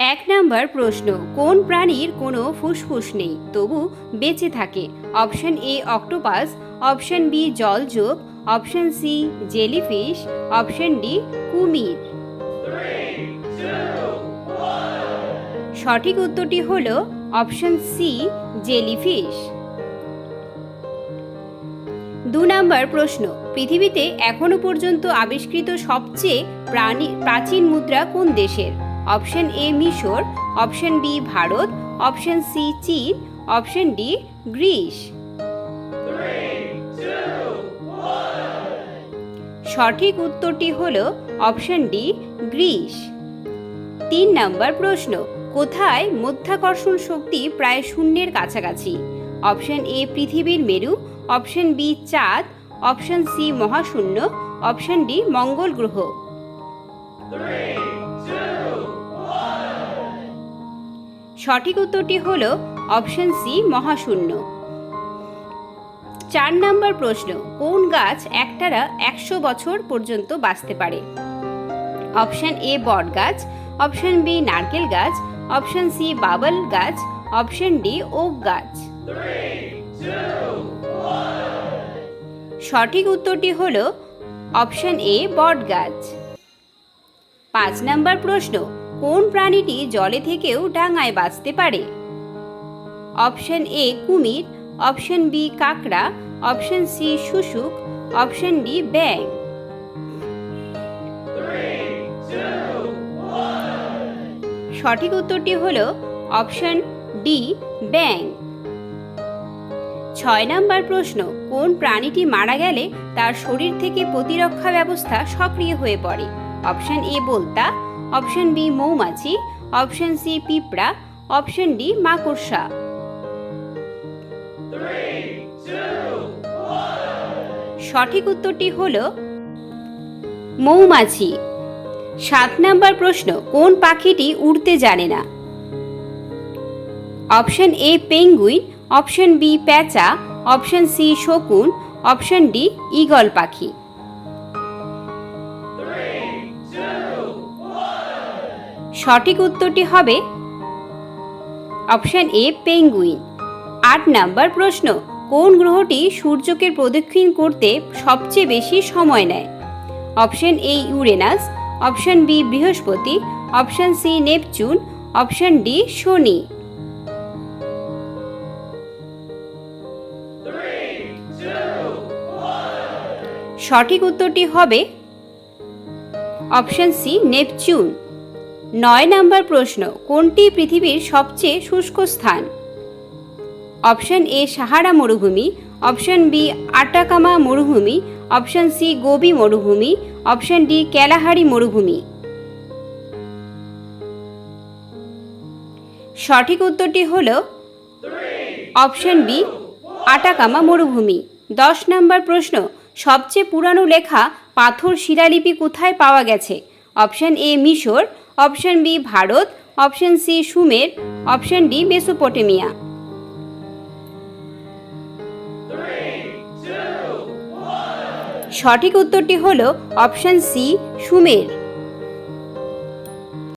এক নাম্বার প্রশ্ন, কোন প্রাণীর কোনো ফুসফুস নেই? তবু বেঁচে থাকে। Option A octopus, option B জলযোগ, option C jellyfish, option D কুমির। সঠিক উত্তরটি হল অপশন সি জেলিফিশ। দু নাম্বার প্রশ্ন, পৃথিবীতে এখনও পর্যন্ত আবিষ্কৃত সবচেয়ে প্রাণী প্রাচীন মুদ্রা কোন দেশের? অপশন এ মিশর, option B Bharat, option C চীন, অপশন ডি গ্রিস। সঠিক উত্তরটি হল অপশন ডি গ্রিস। তিন নম্বর প্রশ্ন, কোথায় মধ্যাকর্ষণ শক্তি প্রায় শূন্যের কাছাকাছি? অপশন এ পৃথিবীর মেরু, অপশন বি চাঁদ, অপশন সি মহাশূন্য, অপশন ডি মঙ্গল গ্রহ। সঠিক উত্তরটি হল অপশন সি, মহাশূন্য। চার নম্বর প্রশ্ন, কোন গাছ একটারা একশো বছর পর্যন্ত বাঁচতে পারে? অপশন এ, বট গাছ, অপশন বি, নারকেল গাছ, অপশন সি, বাবল গাছ, অপশন ডি, ওক গাছ। সঠিক উত্তরটি হল অপশন এ, বট গাছ। পাঁচ নাম্বার প্রশ্ন কোন প্রাণীটি জলে থেকেও ডাঙায় বাঁচতে পারে? অপশন এ কুমির, অপশন বি কাকড়া, অপশন সি শুশুক, অপশন ডি ব্যাং সঠিক উত্তরটি হল অপশন ডি ব্যাং ছয় নাম্বার প্রশ্ন, কোন প্রাণীটি মারা গেলে তার শরীর থেকে প্রতিরক্ষা ব্যবস্থা সক্রিয় হয়ে পড়ে? অপশন এ বলতা অপশন বি মৌমাছি, অপশন সি পিঁপড়া, অপশন ডি মাকড়সা। সঠিক উত্তরটি হল মৌমাছি। সাত নাম্বার প্রশ্ন, কোন পাখিটি উড়তে জানে না? Option A penguin, option B প্যাঁচা, অপশন সি শকুন, অপশন ডি ঈগল পাখি। সঠিক উত্তরটি হবে অপশন এ, পেঙ্গুইন। আট নাম্বার প্রশ্ন, কোন গ্রহটি সূর্যকে প্রদক্ষিণ করতে সবচেয়ে বেশি সময় নেয়? Option A, Uranus, option B, বৃহস্পতি, option C, Neptune, option D, শনি। সঠিক উত্তরটি হবে অপশন সি, নেপচুন। নয় নাম্বার প্রশ্ন, কোনটি পৃথিবীর সবচেয়ে শুষ্ক স্থান? অপশন এ, সাহারা মরুভূমি, অপশন বি, আটাকামা মরুভূমি, অপশন সি, গোবি মরুভূমি, অপশন ডি ক্যালাহারি মরুভূমি। সঠিক উত্তরটি হল অপশন বি, আটাকামা মরুভূমি। দশ নম্বর প্রশ্ন, সবচেয়ে পুরানো লেখা পাথর শিলালিপি কোথায় পাওয়া গেছে? অপশন এ, মিশর option B Bharat, option C Sumer, option D Mesopotamia. সঠিক উত্তরটি হল অপশন সি সুমের।